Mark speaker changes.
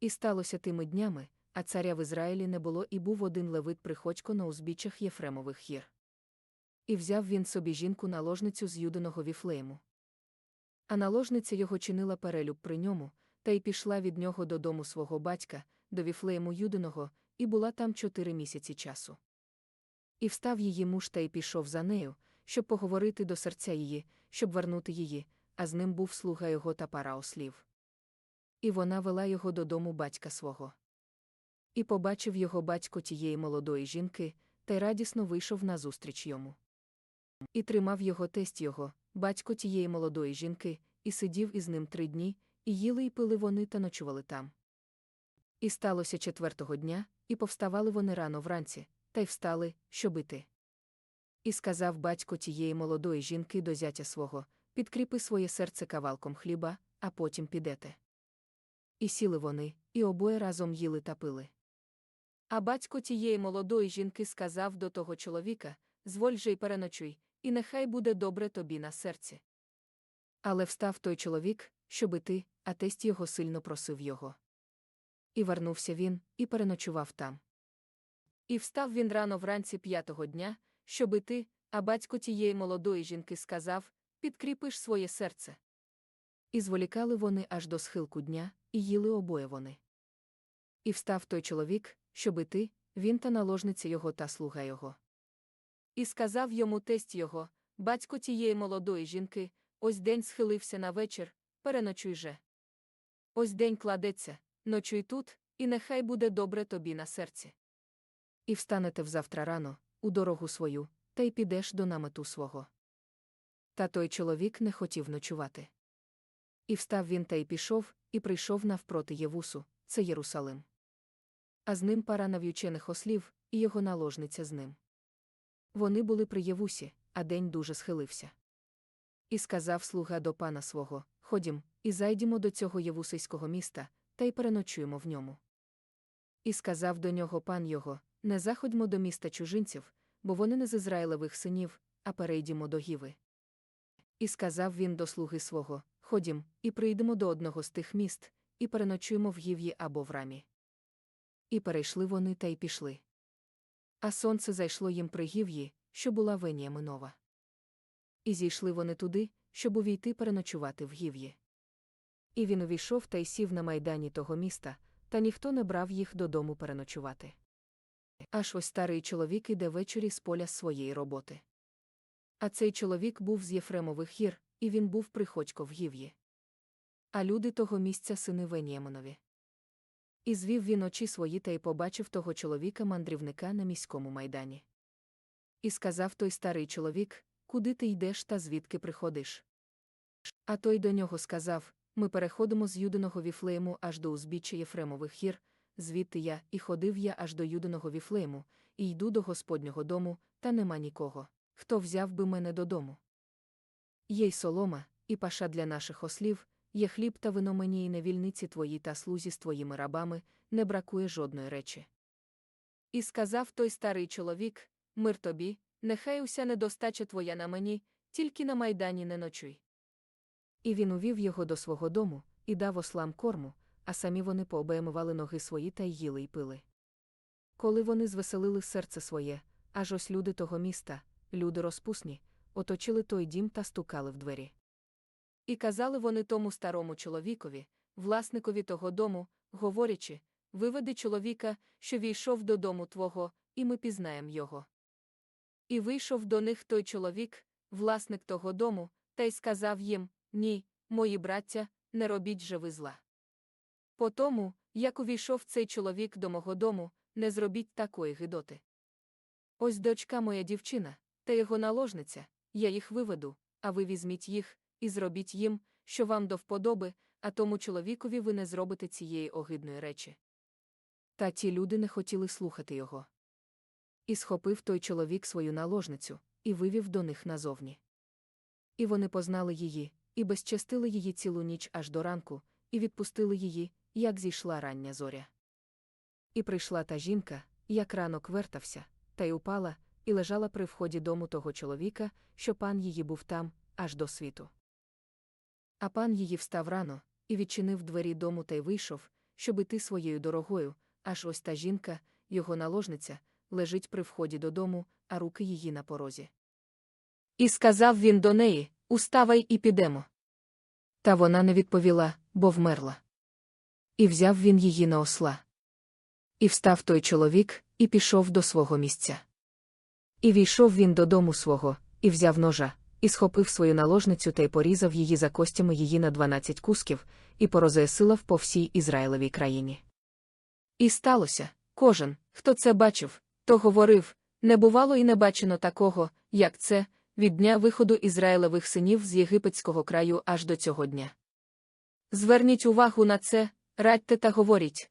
Speaker 1: І сталося тими днями, а царя в Ізраїлі не було і був один левит приходько на узбіччях Єфремових гір. І взяв він собі жінку наложницю з юдиного віфлеєму. А наложниця його чинила перелюб при ньому, та й пішла від нього додому свого батька, до віфлеєму юдиного, і була там чотири місяці часу. І встав її муж та й пішов за нею, щоб поговорити до серця її, щоб вернути її, а з ним був слуга його та пара ослів. І вона вела його додому батька свого. І побачив його батько тієї молодої жінки, та й радісно вийшов назустріч йому. І тримав його тесть його, батько тієї молодої жінки, і сидів із ним три дні, і їли й пили вони та ночували там. І сталося четвертого дня, і повставали вони рано вранці, та й встали, щоб іти. І сказав батько тієї молодої жінки до зятя свого підкріпи своє серце кавалком хліба, а потім підете. І сіли вони, і обоє разом їли та пили. А батько тієї молодої жінки сказав до того чоловіка Зволь же й переночуй, і нехай буде добре тобі на серці. Але встав той чоловік, щоб іти, а тесть його сильно просив його. І вернувся він, і переночував там. І встав він рано вранці п'ятого дня, щоб іти, а батько тієї молодої жінки сказав Підкріпиш своє серце. І зволікали вони аж до схилку дня, і їли обоє вони. І встав той чоловік, щоб іти, він та наложниця його та слуга його. І сказав йому тесть його, батько тієї молодої жінки, ось день схилився на вечір, переночуй же. Ось день кладеться, ночуй тут, і нехай буде добре тобі на серці. І встанете взавтра рано, у дорогу свою, та й підеш до намету свого. Та той чоловік не хотів ночувати. І встав він та й пішов, і прийшов навпроти Євусу, це Єрусалим. А з ним пара нав'ючених ослів, і його наложниця з ним. Вони були при Євусі, а день дуже схилився. І сказав слуга до пана свого Ходім, і зайдімо до цього Євусейського міста, та й переночуємо в ньому. І сказав до нього пан його Не заходьмо до міста чужинців, бо вони не з Ізраїлевих синів, а перейдімо до Гіви. І сказав він до слуги свого Ходім, і прийдемо до одного з тих міст, і переночуємо в Гів'ї або в рамі. І перейшли вони та й пішли. А сонце зайшло їм при Гів'ї, що була Венія Минова. І зійшли вони туди, щоб увійти переночувати в Гів'ї. І він увійшов та й сів на майдані того міста, та ніхто не брав їх додому переночувати. Аж ось старий чоловік іде ввечері з поля своєї роботи. А цей чоловік був з Єфремових гір, і він був приходько в Гів'ї. А люди того місця сини Веніамонові. І звів він очі свої та й побачив того чоловіка мандрівника на міському майдані. І сказав той старий чоловік, куди ти йдеш та звідки приходиш. А той до нього сказав Ми переходимо з юдиного віфлеєму аж до узбіччя Єфремових гір, звідти я, і ходив я аж до юдиного віфлеєму, і йду до Господнього дому, та нема нікого, хто взяв би мене додому. Є й солома, і паша для наших ослів, є хліб та вино мені і невільниці твої та слузі з твоїми рабами, не бракує жодної речі. І сказав той старий чоловік Мир тобі, нехай уся недостача твоя на мені, тільки на майдані не ночуй. І він увів його до свого дому, і дав ослам корму, а самі вони пообеймували ноги свої та й їли й пили. Коли вони звеселили серце своє, аж ось люди того міста, люди розпусні, оточили той дім та стукали в двері. І казали вони тому старому чоловікові, власникові того дому, говорячи виведи чоловіка, що війшов додому твого, і ми пізнаємо його. І вийшов до них той чоловік, власник того дому, та й сказав їм Ні, мої браття, не робіть же ви зла. По тому, як увійшов цей чоловік до мого дому, не зробіть такої гидоти. Ось дочка моя дівчина, та його наложниця, я їх виведу, а ви візьміть їх, і зробіть їм, що вам до вподоби, а тому чоловікові ви не зробите цієї огидної речі. Та ті люди не хотіли слухати його. І схопив той чоловік свою наложницю, і вивів до них назовні. І вони познали її, і безчестили її цілу ніч аж до ранку, і відпустили її, як зійшла рання зоря. І прийшла та жінка, як ранок вертався, та й упала, і лежала при вході дому того чоловіка, що пан її був там, аж до світу. А пан її встав рано, і відчинив двері дому та й вийшов, щоб іти своєю дорогою, аж ось та жінка, його наложниця, лежить при вході додому, а руки її на порозі. І сказав він до неї Уставай і підемо. Та вона не відповіла, бо вмерла. І взяв він її на осла. І встав той чоловік, і пішов до свого місця. І війшов він додому свого, і взяв ножа, і схопив свою наложницю та й порізав її за костями її на дванадцять кусків, і порозеясилав по всій Ізраїлевій країні. І сталося, кожен, хто це бачив, то говорив не бувало і не бачено такого, як це, від дня виходу Ізраїлевих синів з єгипетського краю аж до цього дня. Зверніть увагу на це, радьте та говоріть.